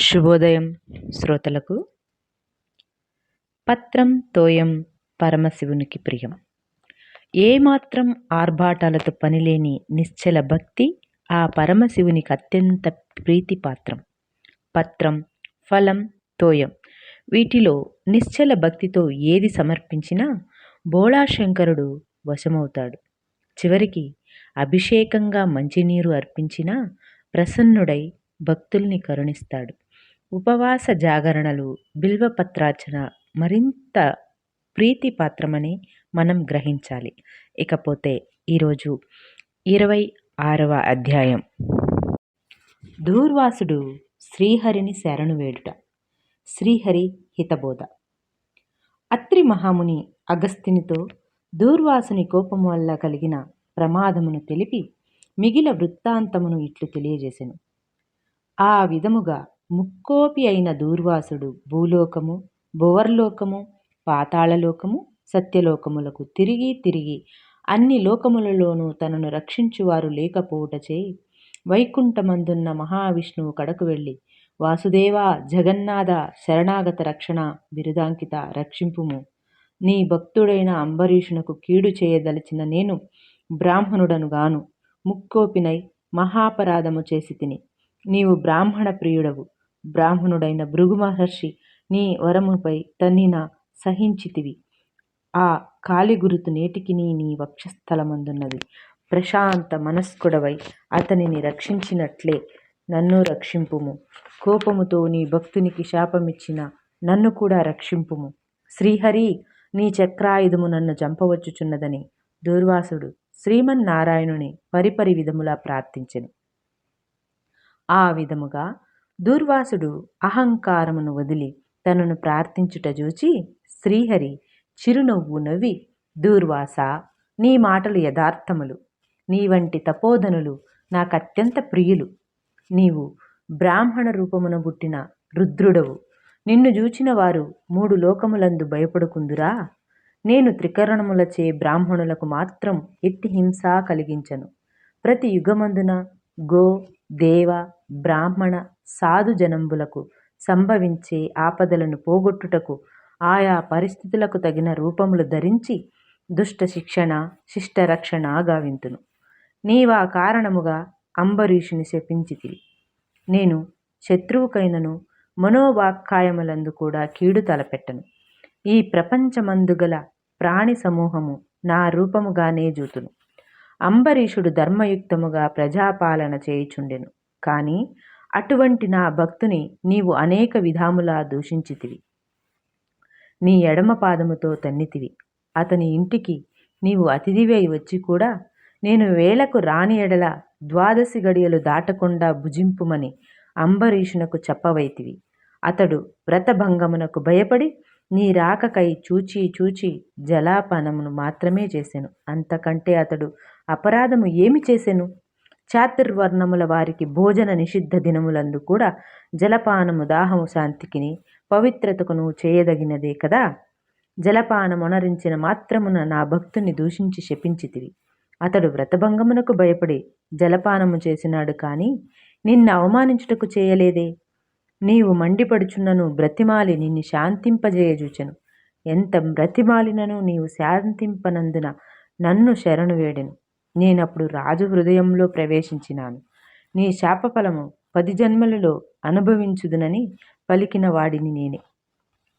శుభోదయం శ్రోతలకు. పత్రం తోయం పరమశివునికి ప్రియం. ఏమాత్రం ఆర్భాటాలతో పనిలేని నిశ్చల భక్తి ఆ పరమశివునికి అత్యంత ప్రీతిపాత్రం. పత్రం ఫలం తోయం వీటిలో నిశ్చల భక్తితో ఏది సమర్పించినా బోళాశంకరుడు వశమవుతాడు. చివరికి అభిషేకంగా మంచినీరు అర్పించినా ప్రసన్నుడై భక్తుల్ని కరుణిస్తాడు. ఉపవాస జాగరణలు బిల్వపత్రార్చన మరింత ప్రీతిపాత్రమని మనం గ్రహించాలి. ఇకపోతే ఈరోజు ఇరవై ఆరవ అధ్యాయం. దూర్వాసుడు శ్రీహరిని శరణు వేడుట. శ్రీహరి హితబోధ. అత్రి మహాముని అగస్తినితో దూర్వాసుని కోపం వల్ల కలిగిన ప్రమాదమును తెలిపి మిగిల వృత్తాంతమును ఇట్లు తెలియజేసెను. ఆ విధముగా ముక్కోపి అయిన దూర్వాసుడు భూలోకము భువర్లోకము పాతాళలోకము సత్యలోకములకు తిరిగి తిరిగి అన్ని లోకములలోనూ తనను రక్షించువారు లేకపోవుటచే వైకుంఠమందున్న మహావిష్ణువు కడకు వెళ్ళి వాసుదేవ జగన్నాథ శరణాగత రక్షణ బిరుదాంకిత రక్షింపుము. నీ భక్తుడైన అంబరీషునకు కీడు చేయదలిచిన నేను బ్రాహ్మణుడను గాను. ముక్కోపినై మహాపరాధము చేసి తిని. నీవు బ్రాహ్మణ ప్రియుడవు. బ్రాహ్మణుడైన భృగు మహర్షి నీ వరముపై తన్నిన సహించితివి. ఆ కాలిగురుతు నేటికి నీ నీ వక్షస్థలమందున్నది. ప్రశాంత మనస్కుడవై అతనిని రక్షించినట్లే నన్ను రక్షింపుము. కోపముతో నీ భక్తునికి శాపమిచ్చిన నన్ను కూడా రక్షింపుము. శ్రీహరి నీ చక్రాయుధము నన్ను చంపవచ్చుచున్నదని దూర్వాసుడు శ్రీమన్నారాయణుని పరిపరి విధములా ప్రార్థించెను. ఆ విధముగా దూర్వాసుడు అహంకారమును వదిలి తనను ప్రార్థించుట చూచి శ్రీహరి చిరునవ్వు నవ్వి దూర్వాస నీ మాటలు యథార్థములు. నీ వంటి తపోధనులు నాకు అత్యంత ప్రియులు. నీవు బ్రాహ్మణ రూపమున పుట్టిన రుద్రుడవు. నిన్ను చూచిన వారు మూడు లోకములందు భయపడుకుందురా. నేను త్రికరణములచే బ్రాహ్మణులకు మాత్రం ఎట్టి హింస కలిగించను. ప్రతి యుగమందున గో దేవ బ్రాహ్మణ సాధు జనంబులకు సంభవించే ఆపదలను పోగొట్టుటకు ఆయా పరిస్థితులకు తగిన రూపములు ధరించి దుష్ట శిక్షణ శిష్టరక్షణ గావింతును నీవా కారణముగా అంబరీషుని శపించితివి. నేను శత్రువుకైనను మనోవాక్కాయములందు కూడా కీడు తలపెట్టను. ఈ ప్రపంచమందుగల ప్రాణి సమూహము నా రూపముగానే జూతును. అంబరీషుడు ధర్మయుక్తముగా ప్రజాపాలన చేయుచుండెను. కానీ అటువంటి నా భక్తుని నీవు అనేక విధాములా దూషించితివి. నీ ఎడమ పాదముతో తన్నితివి. అతని ఇంటికి నీవు అతిథివై వచ్చి కూడా నేను వేళకు రాని ఎడల ద్వాదశి గడియలు దాటకుండా భుజింపుమని అంబరీషునకు చెప్పవైతివి. అతడు వ్రతభంగమునకు భయపడి నీ రాకకై చూచి చూచి జలాపానమును మాత్రమే చేసెను. అంతకంటే అతడు అపరాధము ఏమి చేసెను? చాతుర్వర్ణముల వారికి భోజన నిషిద్ధ దినములందు కూడా జలపానము దాహము శాంతికిని పవిత్రతకును చేయదగినదే కదా? జలపానమునరించిన మాత్రమున నా భక్తుని దూషించి శపించితివి. అతడు వ్రతభంగమునకు భయపడి జలపానము చేసినాడు కానీ నిన్ను అవమానించుటకు చేయలేదే. నీవు మండిపడుచున్నను బ్రతిమాలి నిన్ను శాంతింపజేయజూచెను ఎంత బ్రతిమాలినను నీవు శాంతింపనందున నన్ను శరణు వేడెను. నేనప్పుడు రాజు హృదయంలో ప్రవేశించినాను. నీ శాపఫలము పది జన్మలలో అనుభవించుదునని పలికిన వాడిని నేనే.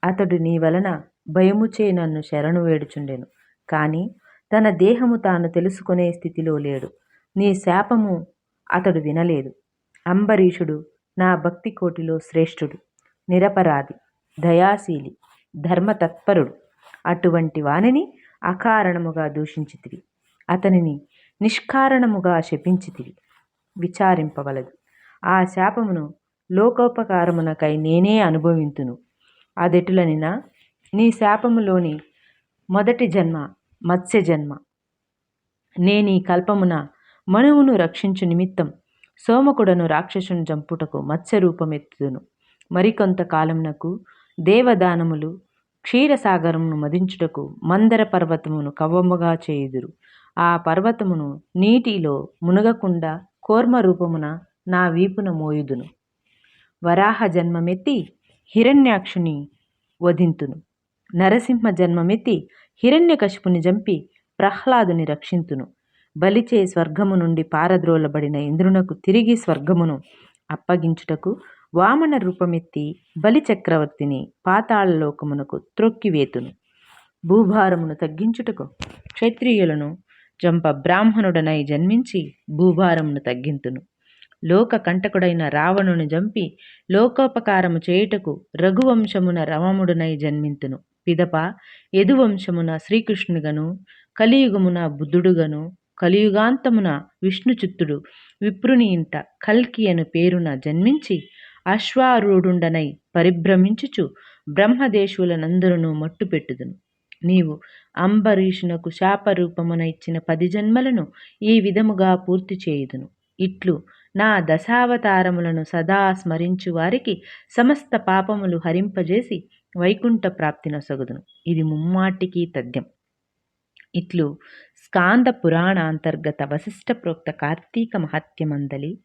అతడు నీ వలన భయముచే నన్ను శరణు వేడుచుండెను. కానీ తన దేహము తాను తెలుసుకునే స్థితిలో లేడు. నీ శాపము అతడు వినలేదు. అంబరీషుడు నా భక్తి కోటిలో శ్రేష్ఠుడు నిరపరాధి దయాశీలి ధర్మతత్పరుడు. అటువంటి వానిని అకారణముగా దూషించితివి. అతనిని నిష్కారణముగా శపించితివి. విచారింపవలదు. ఆ శాపమును లోకోపకారమునకై నేనే అనుభవింతును. అదెటులనిన నీ శాపములోని మొదటి జన్మ మత్స్య జన్మ. నేనీ కల్పమున మనువును రక్షించు నిమిత్తం సోమకుడను రాక్షసుని చంపుటకు మత్స్య రూపమెత్తుదును. మరికొంత కాలమునకు దేవదానములు క్షీరసాగరమును మదించుటకు మందర పర్వతమును కవ్వముగా చేయుదురు. ఆ పర్వతమును నీటిలో మునగకుండా కోర్మ రూపమున నా వీపున మోయుదును. వరాహ జన్మమెత్తి హిరణ్యాక్షుని వధింతును. నరసింహ జన్మమెత్తి హిరణ్యకశిపుని జంపి ప్రహ్లాదుని రక్షింతును. బలిచే స్వర్గము నుండి పారద్రోలబడిన ఇంద్రునకు తిరిగి స్వర్గమును అప్పగించుటకు వామన రూపమెత్తి బలి చక్రవర్తిని పాతాళలోకమునకు త్రొక్కివేతును. భూభారమును తగ్గించుటకు క్షత్రియులను జంప బ్రాహ్మణుడనై జన్మించి భూభారమును తగ్గింతును. లోక కంటకుడైన రావణుని జంపి లోకోపకారము చేయుటకు రఘువంశమున రమముడునై జన్మింతును. పిదప యదువంశమున శ్రీకృష్ణుగను కలియుగమున బుద్ధుడుగను కలియుగాంతమున విష్ణుచిత్తుడు విప్రుని ఇంట కల్కి అను పేరున జన్మించి అశ్వారూఢుండనై పరిభ్రమించుచు బ్రహ్మదేశులనందరును మట్టుపెట్టుదును. నీవు అంబరీషునకు శాపరూపమున ఇచ్చిన పది జన్మలను ఈ విధముగా పూర్తి చేయుదును. ఇట్లు నా దశావతారములను సదా స్మరించు వారికి సమస్త పాపములు హరింపజేసి వైకుంఠ ప్రాప్తి నొసగుదును. ఇది ముమ్మాటికి తథ్యం. ఇట్లు స్కాంద పురాణ అంతర్గత వశిష్ట ప్రోక్త కార్తీక మహత్యమందలి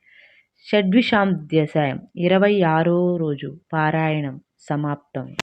షడ్విషాంధ్యాయం ఇరవై ఆరో రోజు పారాయణం సమాప్తం.